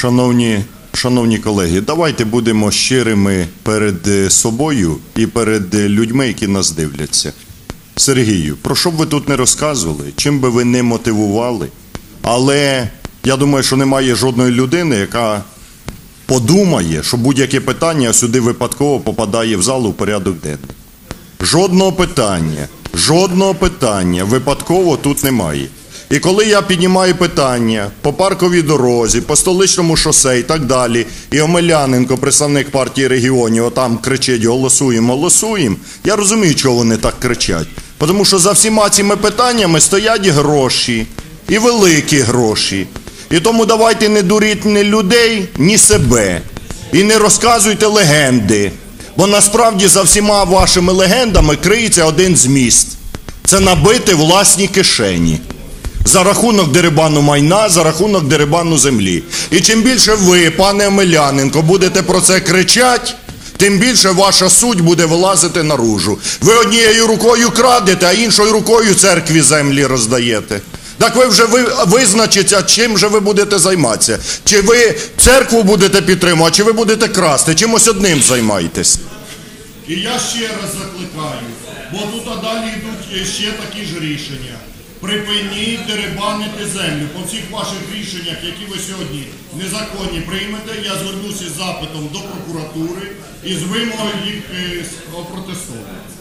Шановні, шановні колеги, давайте будемо щирими перед е, собою і перед е, людьми, які нас дивляться. Сергію, про що б ви тут не розказували, чим би ви не мотивували, але я думаю, що немає жодної людини, яка подумає, що будь-яке питання сюди випадково попадає в залу в порядок денний. Жодного питання, жодного питання випадково тут немає. І коли я піднімаю питання по парковій дорозі, по столичному шосе і так далі, і Омеляненко, представник партії регіонів, отам кричить голосуємо, голосуємо, я розумію, чого вони так кричать. Тому що за всіма цими питаннями стоять гроші, і великі гроші. І тому давайте не дуріть ні людей, ні себе. І не розказуйте легенди. Бо насправді за всіма вашими легендами криється один зміст. Це набити власні кишені. За рахунок дерибану майна, за рахунок дерибану землі. І чим більше ви, пане Омеляненко, будете про це кричати, тим більше ваша суть буде вилазити наружу. Ви однією рукою крадете, а іншою рукою церкві землі роздаєте. Так ви вже ви, визначиться, чим же ви будете займатися. Чи ви церкву будете підтримувати, чи ви будете красти, чимось одним займайтесь. І я ще раз закликаю, бо тут далі йдуть ще такі ж рішення. Припиніть дерибанити землю. По всіх ваших рішеннях, які ви сьогодні незаконні приймете, я звернуся з запитом до прокуратури і з вимогою їх е, опротестувати.